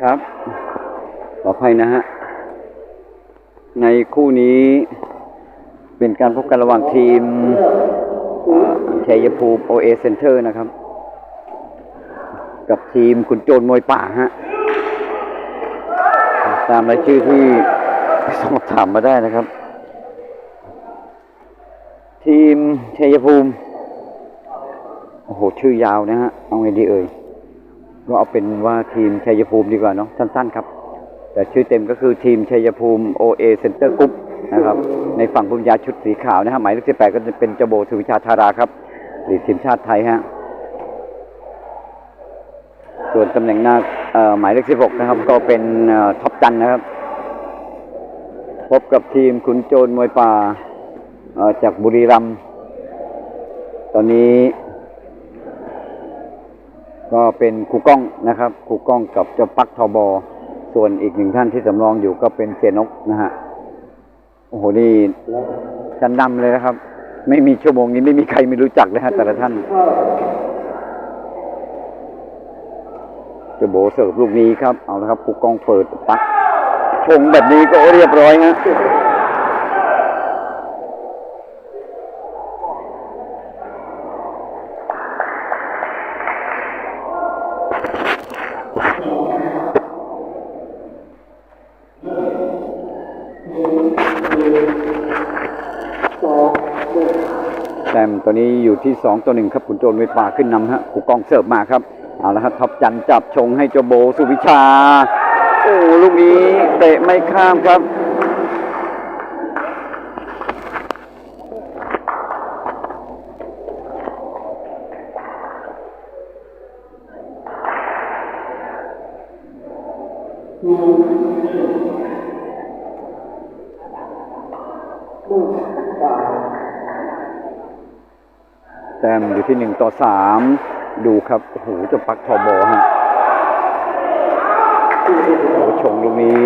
ครับ ขออภัยนะฮะ ในคู่นี้เป็นการพบกันระหว่างทีมชัยภูมิโอเอเซ็นเตอร์นะครับ กับทีมขุนโจรมวยป่าฮะ ตามรายชื่อที่สอบถามมาได้นะครับ ทีมชัยภูมิ หชื่อยาวนะฮะ เอาไงดีเอ่ย ก็เอาเป็นว่าทีมชัยภูมิดีกว่าเนาะสั้นๆครับ แต่ชื่อเต็มก็คือทีมชัยภูมิ OA Center Group นะครับ ในฝั่งบุญญาชุดสีขาวนะฮะ หมายเลขสิบแปดก็จะเป็นเจาโบสุวิชาธาราครับหรือทีมชาติไทยฮะ ส่วนตำแหน่งหน้าหมายเลขสิบหกนะครับ ก็เป็นท็อปจันนะครับ พบกับทีมขุนโจรมวยป่าจากบุรีรัมย์ตอนนี้ ก็เป็นครูก้องนะครับครูก้องกับเจ้าปักทอบอส่วนอีกหนึ่งท่านที่สำรองอยู่ก็เป็นเสียนกนะฮะโอ้โหนี่จันดำเลยนะครับ ไม่มีชั่วโมงนี้ไม่มีใครไม่รู้จักเลยฮะแต่ละท่านจะโบเสิร์ฟลูกนี้ครับ เอาละครับครูก้องเปิดปักชงแบบนี้ก็เรียบร้อยฮะ แต้มตัวนี้อยู่ที่สองตัวหนึ่งครับขุนโจรเวป่าขึ้นนำฮะผูกองเสิร์ฟมาครับเอาละครับท็อปจันจับชงให้เจ้าโบสุวิชา โอ้ลูกนี้เตะไม่ข้ามครับ ที่หนึ่งต่อสามดูครับโอ้โหจะปักทอบอฮะโอ้โหชงลูกนี้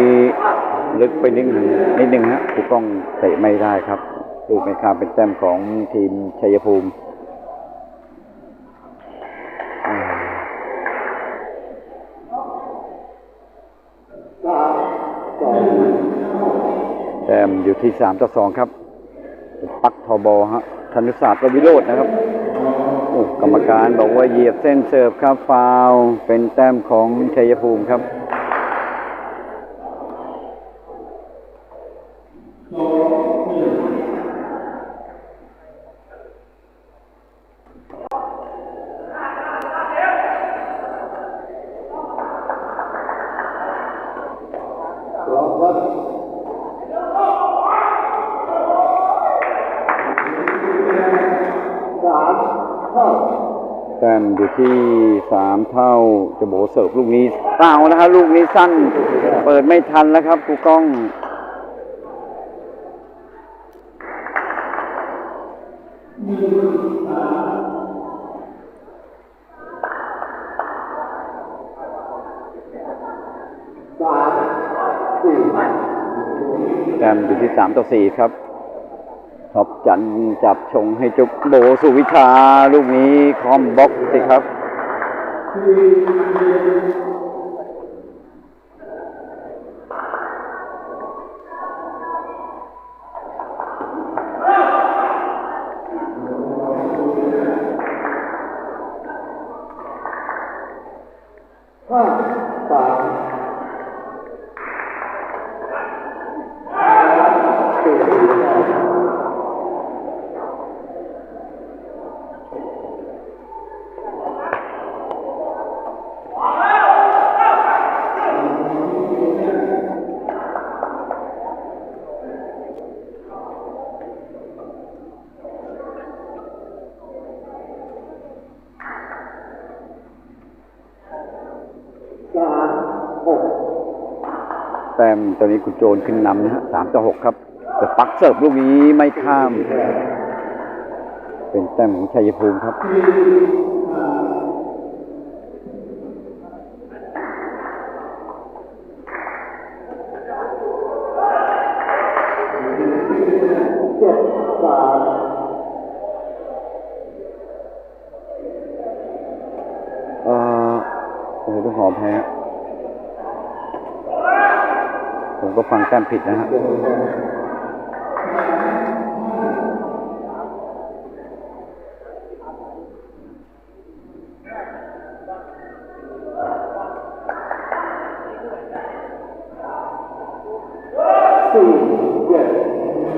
ลึกไปนิดหนึ่งนิดหนึ่งฮะถูกต้องเตะไม่ได้ครับลูกไม่ข้ามเป็นแต้มของทีมชัยภูมิแต้มอยู่ที่สามต่อสองครับ ปักทอบอฮะธนุศาสตร์กวิโรจน์นะครับ กรรมการบอกว่าเหยียบเส้นเสิร์ฟครับฟาวเป็นแต้มของชัยภูมิครับ ที่สามเท่าจะโบเสิร์ฟลูกนี้เปล่านะฮะลูกนี้สั้น เปิดไม่ทันแล้วครับครูกล้อง แต้มอยู่ที่สามต่อสี่ครับ ท็อปจันจับชงให้จุกโบสุวิชา ลูกนี้คอมบล็อกสิครับ แตอนนี้คุณโจนขึ้นนำนะฮะสามต่อหกครับแต่ปักเสิร์ฟลูกนี้ไม่ข้าม เป็นแต้มของชัยภูมิครับ เจ็ดสาม ต้องขอแพ้ ก็ฟังแต้มผิดนะฮะ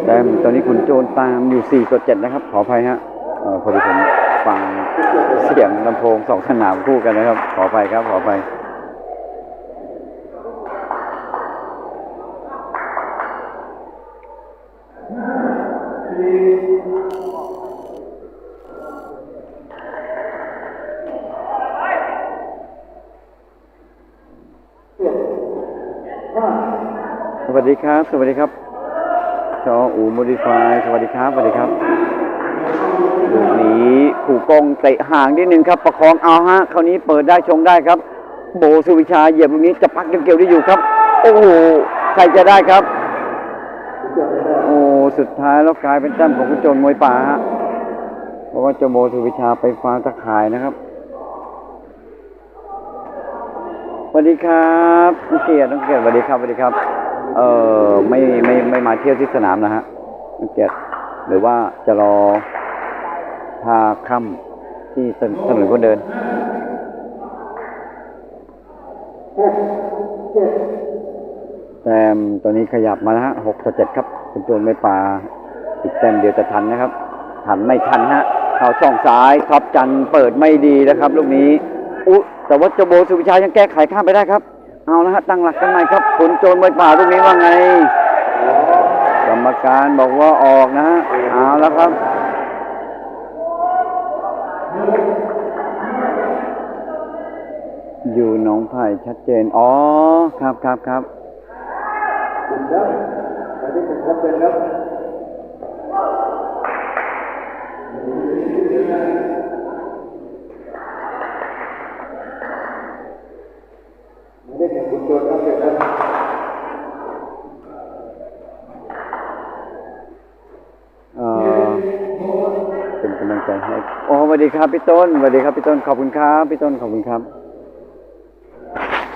แต้มตอนนี้คุณโจนตามอยู่ 4 ต่อ 7 นะครับ ขออภัยฮะเอ่อพอดีผมฟังเสียงลำโพงสองสนามคู่กันนะครับ ขออภัยครับ ขออภัย ดีครับ สวัสดีครับชออูโมดิฟายสวัสดีครับ สวัสดีครับลูกนี้ขู่กองเตะห่างนิดนึงครับ ประคองเอาฮะคราวนี้เปิดได้ชงได้ครับ โบสุวิชาเหยียบลูกนี้จะพักยังเกี่ยวได้อยู่ครับ โอ้โหใครจะได้ครับ โอ้สุดท้ายแล้วกลายเป็นแต้มของคุณโจนมวยป่าฮะเพราะว่าเจ้าโบสุวิชาไปฟ้าตะข่ายนะครับสวัสดีครับน้องเกียรติน้องเกียรติสวัสดีครับสวัสดีครับ เออไม่ไม่ไม่มาเที่ยวที่สนามนะฮะเกียรติหรือว่าจะรอพาค่ำที่ถนถนนคนเดินแต้มตัวนี้ขยับมาแล้วฮะหกต่อเจ็ดครับคุณโจนไม่ปลาอีกแต้มเดียวจะทันนะครับ ทันไม่ทันฮะเขาช่องซ้ายครับจันเปิดไม่ดีนะครับ ลูกนี้ อุ๊แต่ว่าเจโบสุวิชายังแก้ไขข้ามไปได้ครับ เอาละฮะตั้งหลักกันใหม่ครับคุณโจนมวยป่าลูกนี้ว่าไง กรรมการบอกว่าออกนะฮะเอาแล้วครับอยู่หนองไผ่ชัดเจน อ๋อ ครับครับครับ เอ่อเป็นกำลังใจให้ โอ้สวัสดีครับพี่ต้นสวัสดีครับพี่ต้นขอบคุณครับพี่ต้นขอบคุณครับ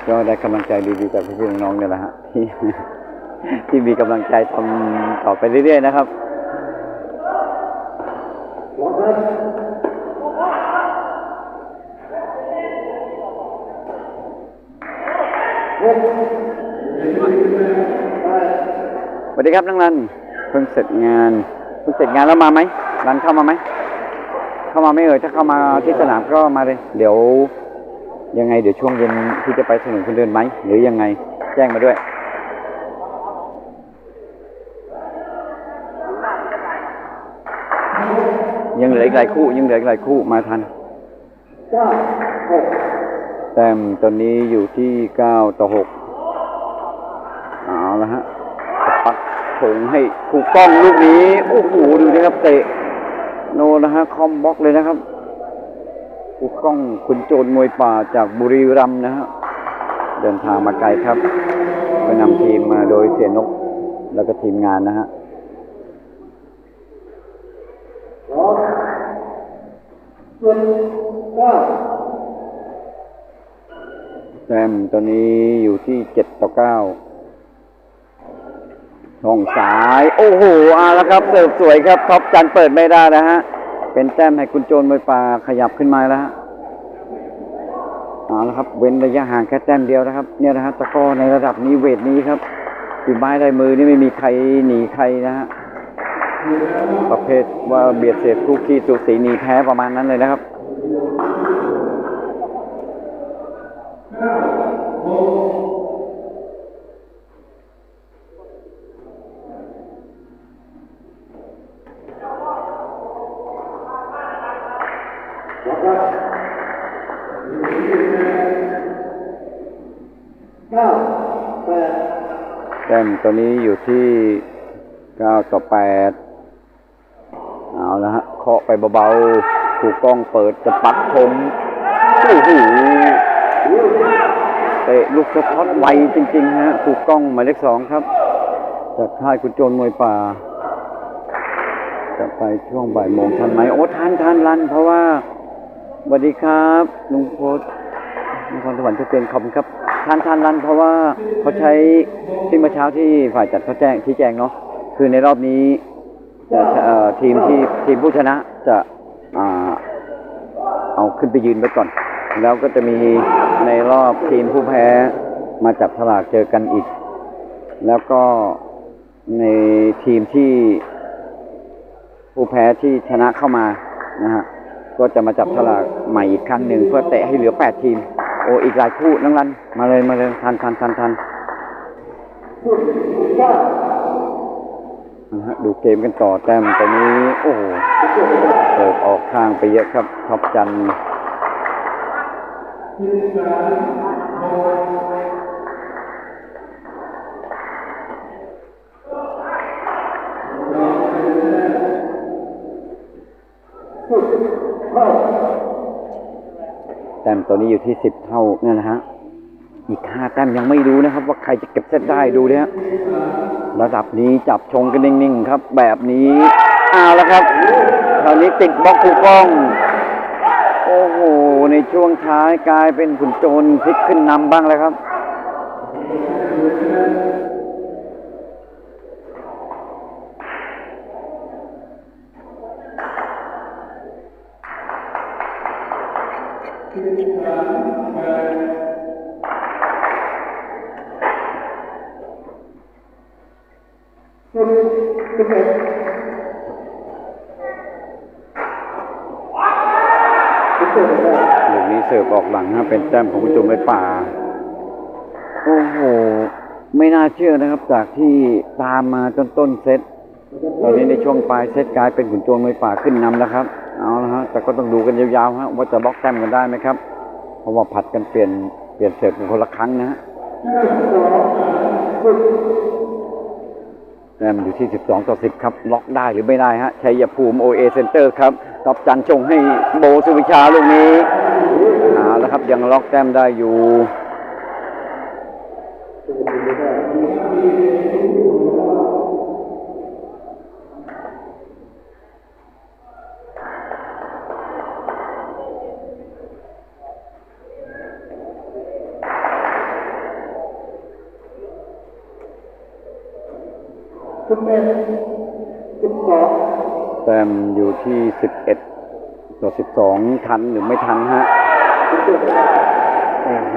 ก็ได้กำลังใจดีๆจากพี่ๆน้องๆเนี่ยแหละฮะที่ที่มีกำลังใจทำต่อไปเรื่อยๆนะครับสวัสดีครับนังรันเพิ่งเสร็จงานเพิ่งเสร็จงานแล้วมาไหมรันเข้ามาไหม เข้ามาไม่เอ่ยถ้าเข้ามาที่สนามก็มาเลย เดี๋ยวยังไงเดี๋ยวช่วงเย็นที่จะไปถนนคนเดินไหมหรือยังไงแจ้งมาด้วยยังเหลืออีกหลายคู่ยังเหลืออีกหลายคู่มาทันแต้มตอนนี้อยู่ที่เก้าต่อหกเอาละฮะปักถงให้ถูกต้องลูกนี้ โอ้โห ดูนะครับเตะ โนนะฮะคอมบล็อกเลยนะครับถูกต้องคุณโจรมวยป่าจากบุรีรัมย์นะฮะเดินทางมาไกลครับไปนำทีมมาโดยเสียนกแล้วก็ทีมงานนะฮะแซมตัวนี้อยู่ที่เจ็ดต่อเก้า ช่องสาย โอ้โหเอาละครับเสิร์ฟสวยครับท็อปจันเปิดไม่ได้นะฮะเป็นแต้มให้คุณโจรมวยป่าขยับขึ้นมาแล้วฮะเอาละครับ เว้นระยะห่างแค่แต้มเดียวนะครับ เนี่ยนะฮะตะก้อในระดับนี้เวทนี้ครับฝีไม้ลายมือนี่ไม่มีใครหนีใครนะฮะประเภทว่าเบียดเสียดคู่ขี้สูสีหนีแพ้ประมาณนั้นเลยนะครับ แต้มตัวนี้อยู่ที่เก้าต่อแปดเอาละฮะเคาะไปเบาๆถูกกล้องเปิดจะปักธงโอ้โหเตะลูกสะท้อนไวจริง ๆ ฮะถูกกล้องหมายเลขสองครับ จากค่ายคุณโจรมวยป่า จะไปช่วงบ่ายโมงทันไหมโอ้ทันทันรันเพราะว่า สวัสดีครับลุงโพสนครสวรรค์ชัดเจนขอบคุณครับทานทานรันเพราะว่าเขาใช้ที่เมื่อเช้าที่ฝ่ายจัดเขาแจ้งชี้แจงเนาะคือในรอบนี้จะเอ่อทีมที่ทีมผู้ชนะจะอเอาขึ้นไปยืนไว้ก่อน แล้วก็จะมีในรอบทีมผู้แพ้มาจับฉลากเจอกันอีก แล้วก็ในทีมที่ผู้แพ้ที่ชนะเข้ามานะฮะ ก็จะมาจับฉลากใหม่อีกครั้งหนึ่งเพื่อเตะให้เหลือแปดทีม โอ้อีกหลายคู่นังรันมาเลยมาเลยทันทันทันทันนะฮะดูเกมกันต่อแต้มตอนนี้โอ้โหเสิร์ฟออกข้างไปเยอะครับท็อปจันทร์ แตัวนี้อยู่ที่สิบเท่าเนี่ยนะฮะ อีกห้าแต้มยังไม่รู้นะครับ ว่าใครจะเก็บเซตได้ดูเนี่ยระดับนี้จับชงกันนิ่งๆครับ แบบนี้เอาแล้วครับคราวนี้ติดบล็อกคูป้อง โอ้โห ในช่วงท้ายกลายเป็นขุนโจรพลิกขึ้นนำบ้างแล้วครับ ลูกนี้เสิร์ฟออกหลังฮะเป็นแต้มของคุณจุม ไปป่า โอ้โห ไม่น่าเชื่อนะครับ จากที่ตามมาจนต้นเซตตอนนี้ในช่วงปลายเซตกลายเป็นขุนจรมวยป่าขึ้นนำแล้วครับ เอาละฮะแต่ก็ต้องดูกันยาวๆฮะว่าจะบล็อกแต้มกันได้ไหมครับ เพราะว่าผัดกันเปลี่ยนเปลี่ยนเสิร์ฟกันคนละครั้งนะฮะแต้มอยู่ที่ 12 ต่อ 10 ครับ ล็อกได้หรือไม่ได้ฮะชัยภูมิโอเอเซ็นเตอร์ครับตอบจันชงให้โบสุวิชาลูกนี้ ยังล็อกแต้มได้อยู่ แต้มอยู่ที่11ต่อ12ทันหรือไม่ทันฮะ โอ้โห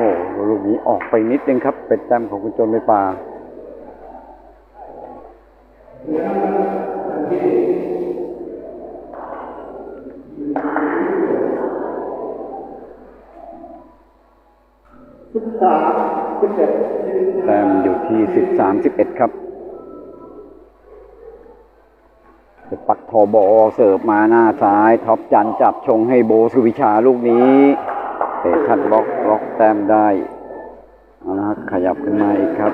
ลูกนี้ออกไปนิดนึงครับ เป็นแต้มของคุณโจนไม่ป่าแต้มอยู่ที่13 11ครับปักทอบอเสิร์ฟมาหน้าซ้าย ท็อปจันจับชงให้โบสุวิชาลูกนี้ เตะคัดล็อกล็อกแต้มได้เอาละครับขยับขึ้นมาอีกครับ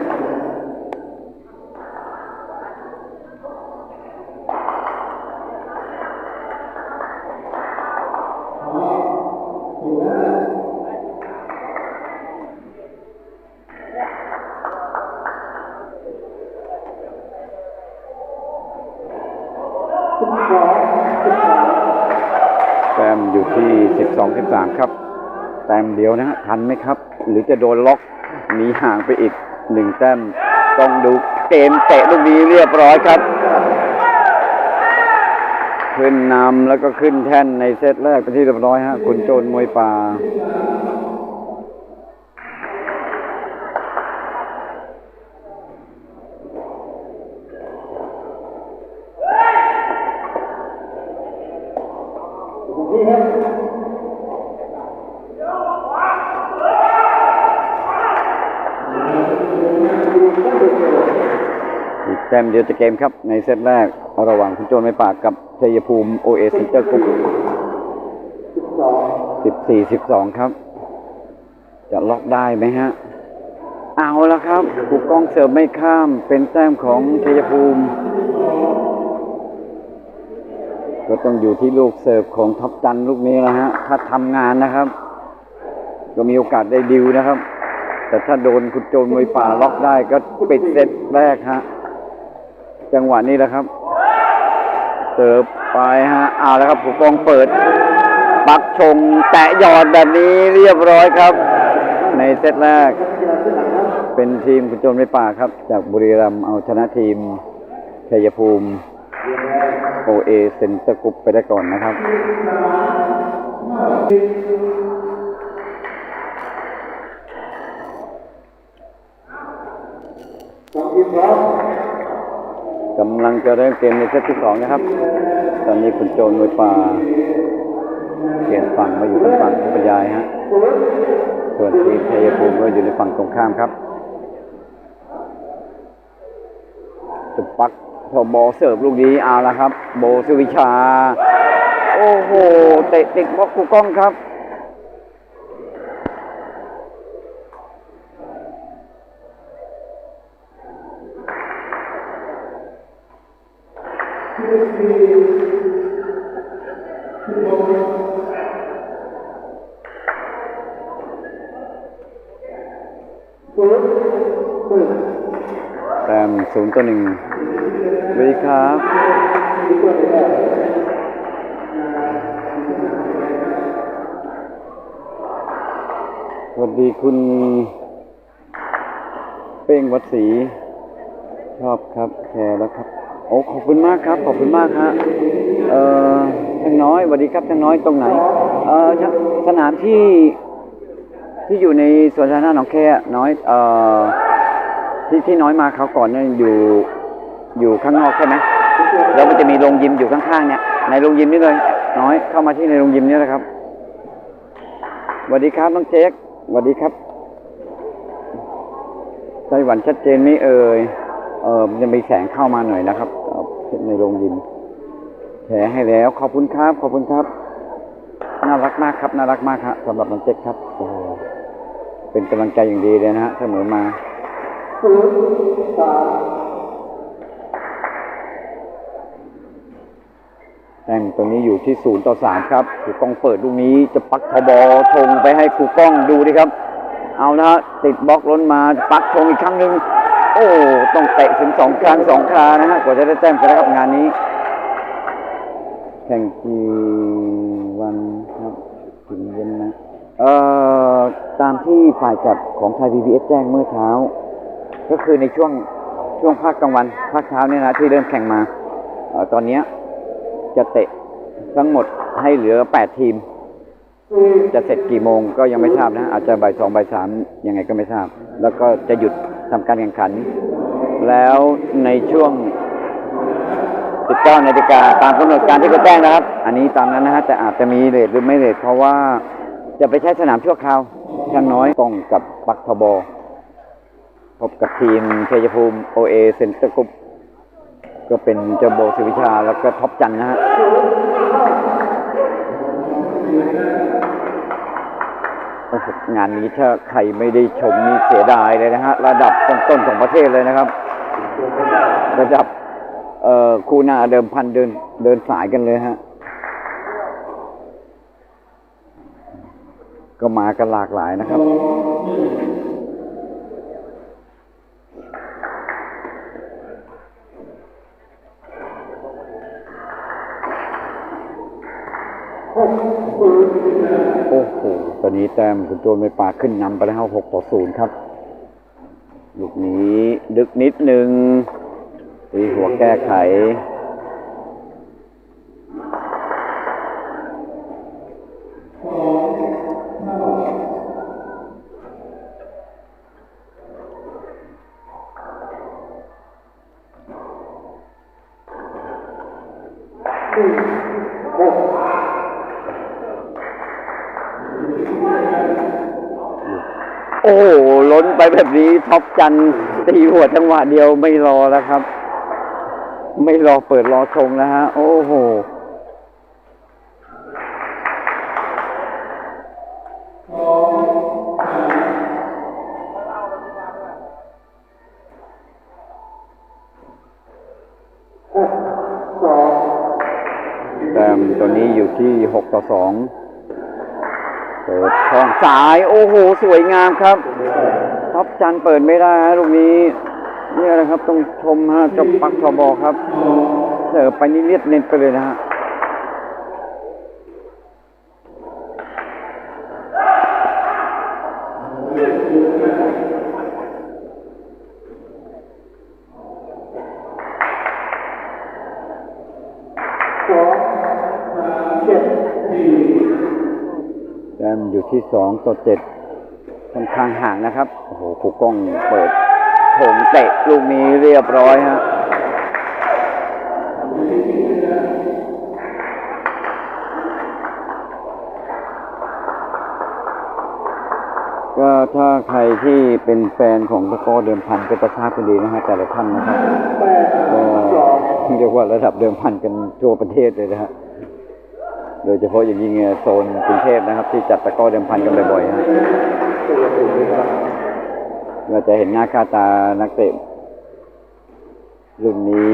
แต้มอยู่ที่ 12 13 ครับ แต้มเดียวนะฮะทันไหมครับ หรือจะโดนล็อกหนีห่างไปอีกหนึ่งแต้มต้องดูเกมเตะลูกนี้เรียบร้อยครับ ขึ้นนำแล้วก็ขึ้นแท่นในเซตแรกเป็นที่เรียบร้อยฮะคุณโจนมวยป่า มเดียวจะเกมครับในเซตแรกระหว่างคุณโจนไม่ปากกับชัยภูมิโอเอสเจอร์กุ๊กสิบสี่สิบสองครับ จะล็อกได้ไหมฮะ เอาละครับถูกกล้องเสิร์ฟไม่ข้ามเป็นแต้มของชัยภูมิ ก็ต้องอยู่ที่ลูกเสิร์ฟของท็อปจันลูกนี้แล้วฮะ ถ้าทำงานนะครับ ก็มีโอกาสได้ดิวนะครับ แต่ถ้าโดนคุณโจนมวยป่าล็อกได้ก็ปิดเซตแรกฮะ จังหวะนี้แหละครับ เสิร์ฟไปฮะเอาแล้วครับผู้กองเปิด ปักชงแตะยอดแบบนี้เรียบร้อยครับ ในเซตแรก เป็นทีมกุญโจนไม่ป่าครับ จากบุรีรัมย์เอาชนะทีมชัยภูมิโอเอเซนเตอร์กรุ๊ปไปได้ก่อนนะครับ กำลังจะเริ่มเกมในเซตที่สองนะครับ ตอนนี้ขุนโจรมวยป่าเปลี่ยนฝั่งมาอยู่ทางฝั่งผู้บรรยายฮะ ส่วนทีมชัยภูมิก็อยู่ในฝั่งตรงข้ามครับตุดปักพอบอเสิร์ฟลูกนี้เอาละครับ โบสุวิชา โอ้โห เตะติดบล็อกกูกล้องครับ แต้มศูนย์ต่อหนึ่งดีครับสวัสดีคุณ เป้งวัดศรีชอบครับ แชร์แล้วครับ อ้ขอบคุณมากครับ ขอบคุณมากฮะเอ่อช่างน้อยสวัสดีครับช่างน้อยตรงไหน เอ่อช่างสนามที่ที่อยู่ในสวนสาธารณะหนองแคน้อยเอ่อที่ที่น้อยมาเขาก่อนเนี่ยอยู่อยู่ข้างนอกใช่ไหมแล้วมันจะมีโรงยิมอยู่ข้างๆเนี่ยในโรงยิมนี่เลย น้อยเข้ามาที่ในโรงยิมนี่แหละครับสวัสดีครับน้องเจ๊กสวัสดีครับไต้หวันชัดเจนไหมเอ่ยเออจะมีแสงเข้ามาหน่อยนะครับ ในโรงยิมแชร์ให้แล้ว ขอบคุณครับ ขอบคุณครับ น่ารักมากครับ น่ารักมากครับสำหรับน้องเจ๊กครับโอ้เป็นกำลังใจอย่างดีเลยนะฮะเสมอมาแต้มตรงนี้อยู่ที่ศูนย์ต่อสามครับครูกล้องเปิดลูกนี้จะปักทบอชงไปให้ครูกล้องดูดิครับ เอานะฮะติดบล็อกล้นมาปักชงอีกครั้งหนึ่ง โอ้ต้องเตะถึงสองครั้งสองครานะฮะกว่าจะได้แต้มกันนะครับงานนี้ แข่งกี่วันครับถึงเย็นนะเอ่อตามที่ฝ่ายจัดของไทยพีบีเอสแจ้งเมื่อเช้า ก็คือในช่วงช่วงภาคกลางวันภาคเช้าเนี่ยนะที่เริ่มแข่งมาเออตอนนี้จะเตะทั้งหมดให้เหลือ 8 ทีม จะเสร็จกี่โมงก็ยังไม่ทราบนะ อาจจะบ่ายสองบ่ายสามยังไงก็ไม่ทราบ แล้วก็จะหยุดทำการแข่งขัน แล้วในช่วง 19นาฬิกาตามกำหนดการที่เขาแจ้งนะครับ อันนี้ตามนั้นนะฮะแต่อาจจะมีเลทหรือไม่เลทเพราะว่าจะไปใช้สนามชั่วคราวช่างน้อยกองกับปักทบพบกับทีมชัยภูมิโอเอเซ็นเตอร์กรุ๊ปก็เป็นเจาโบสุวิชาแล้วก็ท็อปจันนะฮะ งานนี้ถ้าใครไม่ได้ชมนี่เสียดายเลยนะฮะ ระดับต้นๆของประเทศเลยนะครับ ระดับเอ่อคู่หน้าเดิมพันเดินเดินสายกันเลยฮะ ก็มากันหลากหลายนะครับโอ้ โอ้โห ตอนนี้แต้มคุณโจนไปปาขึ้นนำไปแล้วหกต่อศูนย์ครับ ลูกนี้ดึกนิดนึงตีหัวแก้ไข โอ้โหล้นไปแบบนี้ท็อปจันตีหัวจังหวะเดียวไม่รอแล้วครับ ไม่รอเปิดรอชงแล้วฮะ โอ้โห อ้โห สวยงามครับท็อปจันเปิดไม่ได้ฮะลูกนี้นี่ยนะครับต้องชมฮะจบปักทบอครับ เสิร์ฟไปนี่เลียดเน้นไปเลยนะฮะ โแต้มอยู่ที่ สองต่อเจ็ดค่อนข้างห่างนะครับ โอ้โหครูกล้องเปิดโถงเตะลูกนี้เรียบร้อยฮะก็ถ้าใครที่เป็นแฟนของตะก้อเดิมพันก็จะทราบกันดีนะฮะแต่ละท่านนะครับก็เรียกว่าระดับเดิมพันกันทั่วประเทศเลยนะฮะ โดยเฉพาะอย่างยิ่งโซนกรุงเทพนะครับ ที่จัดตะก้อเดิมพันกันบ่อยๆฮะเราจะเห็นหน้าค่าตานักเตะรุ่นนี้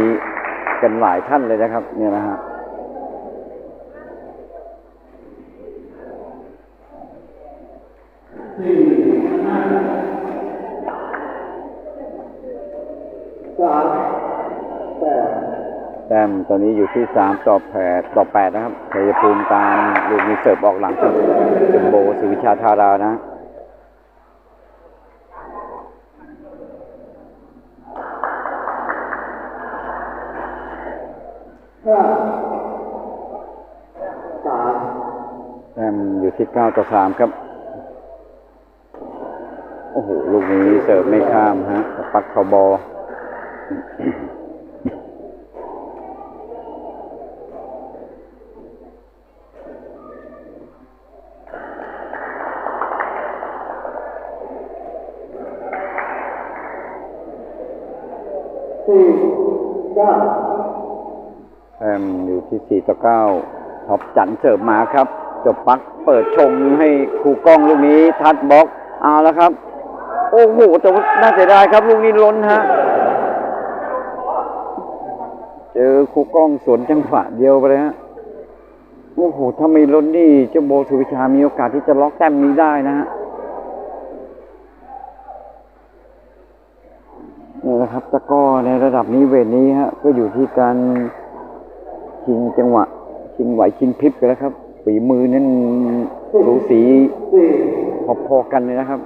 กันหลายท่านเลยนะครับ เนี่ยนะฮะ แต้มตอนนี้อยู่ที่สามต่อแปดต่อแปดนะครับชัยภูมิตามลูกมีเสิร์ฟออกหลังครับเป็นโบสุวิชาธารานะแต้มอยู่ที่เก้าต่อสามครับ โอ้โห ลูกนี้เสิร์ฟไม่ข้ามฮะปักเขาบอแอมอยู่ที่สี่ ต่อเก้าท็อปจันเสิร์ฟมาครับจบปักเปิดชงให้ครูกล้องลูกนี้ทัดบล็อกเอาแล้วครับ โอ้โหแต่ว่าน่าเสียดายครับ ลูกนี้ล้นฮะเจอครูกล้องสวนจังหวะเดียวไปเลยฮะโอ้โหถ้าไม่ล้นนี่เจ้าโบสุวิชามีโอกาสที่จะล็อกแต้มนี้ได้นะฮะนี่แหละครับตะก้อในระดับนี้เวทนี้ฮะก็อยู่ที่การ ชิงจังหวะชิงไหวชิงพริบกันแล้วครับฝีมือนั้นสูสีพอๆกันเลยนะครับ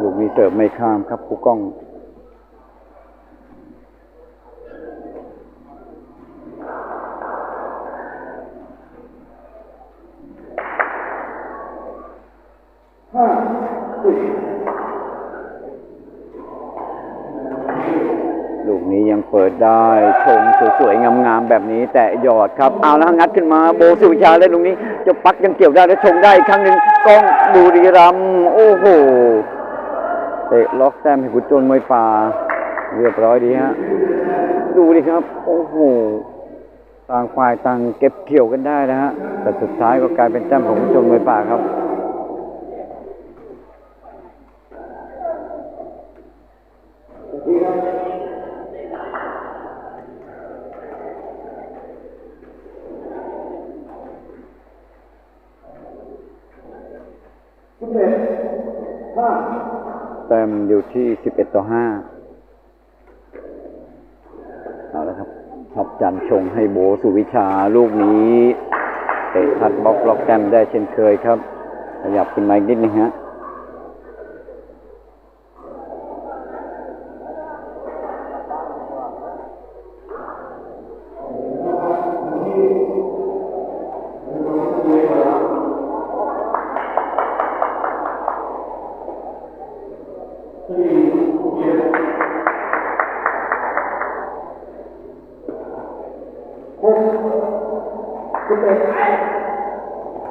ลูกนี้เสิร์ฟไม่ข้ามครับผู้กล้อง เปิดได้ชงสวยๆงามๆแบบนี้ แต่หยอดครับเอาแล้วงัดขึ้นมาโบสุวิชาเล่นตรงนี้จะปัดกันเกี่ยวได้แล้วชงได้อีกครั้งหนึ่งกล้องบุรีรัมโอ้โหเตะล็อกแต้มให้กุญจนมวยป่าเรียบร้อยดีฮะดูดิครับ โอ้โหต่างฝ่ายต่างเก็บเกี่ยวกันได้นะฮะแต่สุดท้ายก็กลายเป็นแต้มของกุญจนมวยป่าครับ แต้มอยู่ที่สิบเอ็ดต่อห้าเอาละครับท็อปจันชงให้โบสุวิชาลูกนี้เตะพัดบล็อกล็อกแต้มได้เช่นเคยครับ ขยับขึ้นมาอีกนิดนึงฮะ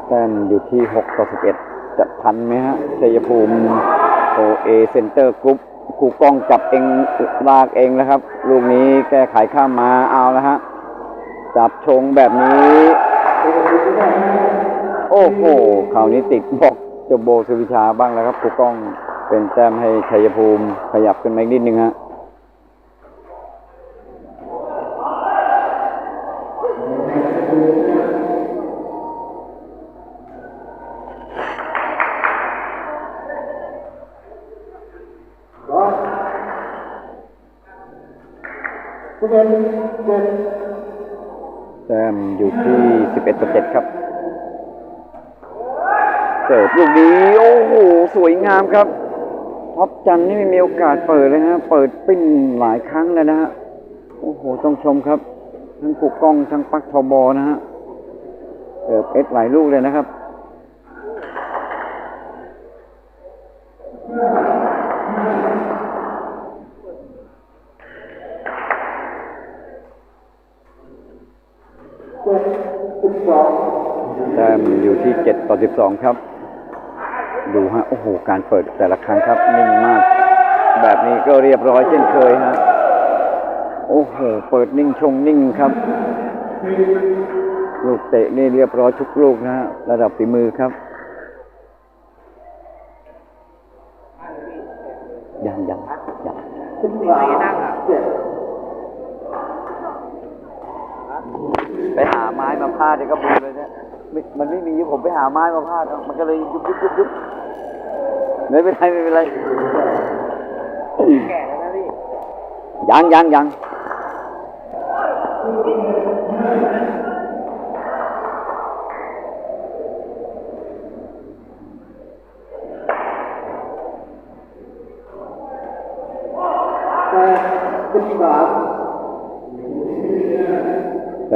แต้มอยู่ที่6ต่อ11จะทันไหมฮะชัยภูมิโอเอเซ็นเตอร์กรุ๊ปครูกล้องจับเองลากเองแล้วครับ ลูกนี้แก้ไขข้ามมาเอาแล้วฮะ จับชงแบบนี้ โอ้โหคราวนี้ติดบอกจาโบสุวิชาบ้างแล้วครับครูกล้องเป็นแต้มให้ชัยภูมิขยับขึ้นมาอีกนิดนึงฮะ 11ต่อ7ครับเสิร์ฟลูกนี้โอ้โหสวยงามครับท็อปจันนี่ไม่มีโอกาสเปิดเลยฮะเปิดปิ้นหลายครั้งแล้วนะฮะโอ้โหต้องชมครับ ทั้งกุกกล้องทั้งปักทอบอนะฮะเสิร์ฟเอสหลายลูกเลยนะครับ แต้มอยู่ที่เจ็ด ต่อสิบสองครับ ดูฮะ โอ้โห การเปิดแต่ละครั้งครับ นิ่งมาก แบบนี้ก็เรียบร้อยเช่นเคยฮะ โอ้โห เปิดนิ่งชงนิ่งครับ ลูกเตะนี่เรียบร้อยทุกลูกนะฮะ ระดับฝีมือครับ ยังยังยังไปหาไม้มาพาดเดี๋ยวก็บุญเลยเนี่ย ม่มันไม่มีผมไปหาไม้มาพาดเอามันก็เลยยุบยุบยุบยุบไม่เป็นไรไม่เป็นไรแก่แล้วนะพี่ยังยังยัง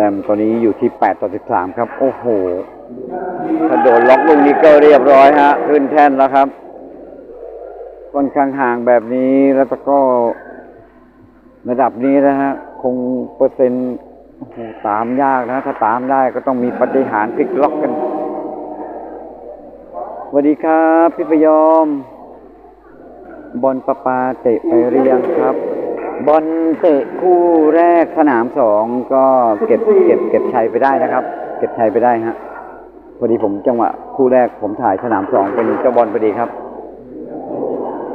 มตอนนี้อยู่ที่ 8 ต่อ 13 ครับ โอ้โหถ้าโดนล็อกลูกนี้ก็เรียบร้อยฮะ ขึ้นแท่นแล้วครับค่อนข้างห่างแบบนี้แล้วก็ระดับนี้นะฮะ คงเปอร์เซ็นต์ตามยากนะ ถ้าตามได้ก็ต้องมีปฏิหารพลิกล็อกกันสวัสดีครับ พี่พยอม บอลประปาเตะไปเรียงครับ บอลเตะคู่แรกสนามสองก็เก็บเก็บเก็บชัยไปได้นะครับ เก็บชัยไปได้ฮะพอดีผมจังหวะคู่แรกผมถ่ายสนามสองเป็นเจ้าบอลพอดีครับ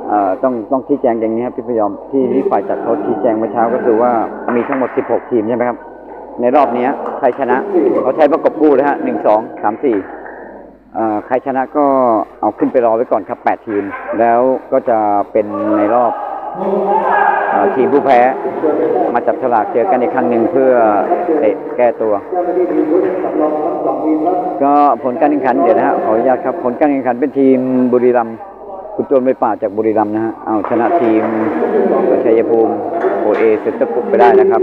เอ่อต้องต้องชี้แจงอย่างนี้ครับพี่พยอมที่ที่ฝ่ายจัดเขาชี้แจงเมื่อเช้าก็คือว่ามีทั้งหมด 16 ทีมใช่ไหมครับ ในรอบนี้ใครชนะเขาใช้ประกบคู่เลยฮะหนึ่งสองสามสี่เอ่อใครชนะก็เอาขึ้นไปรอไว้ก่อนครับ 8 ทีม แล้วก็จะเป็นในรอบ ทีมผู้แพ้มาจับฉลากเจอกันอีกครั้งหนึ่งเพื่อเตะแก้ตัว ก็ผลการแข่งขันเดี๋ยวนะฮะขออนุญาตครับผลการแข่งขันเป็นทีมบุรีรัมย์คุณโจนไปป่าจากบุรีรัมย์นะฮะเอาชนะทีมชัยภูมิโอเอเซ็นเตอร์กุ๊ปไปได้นะครับ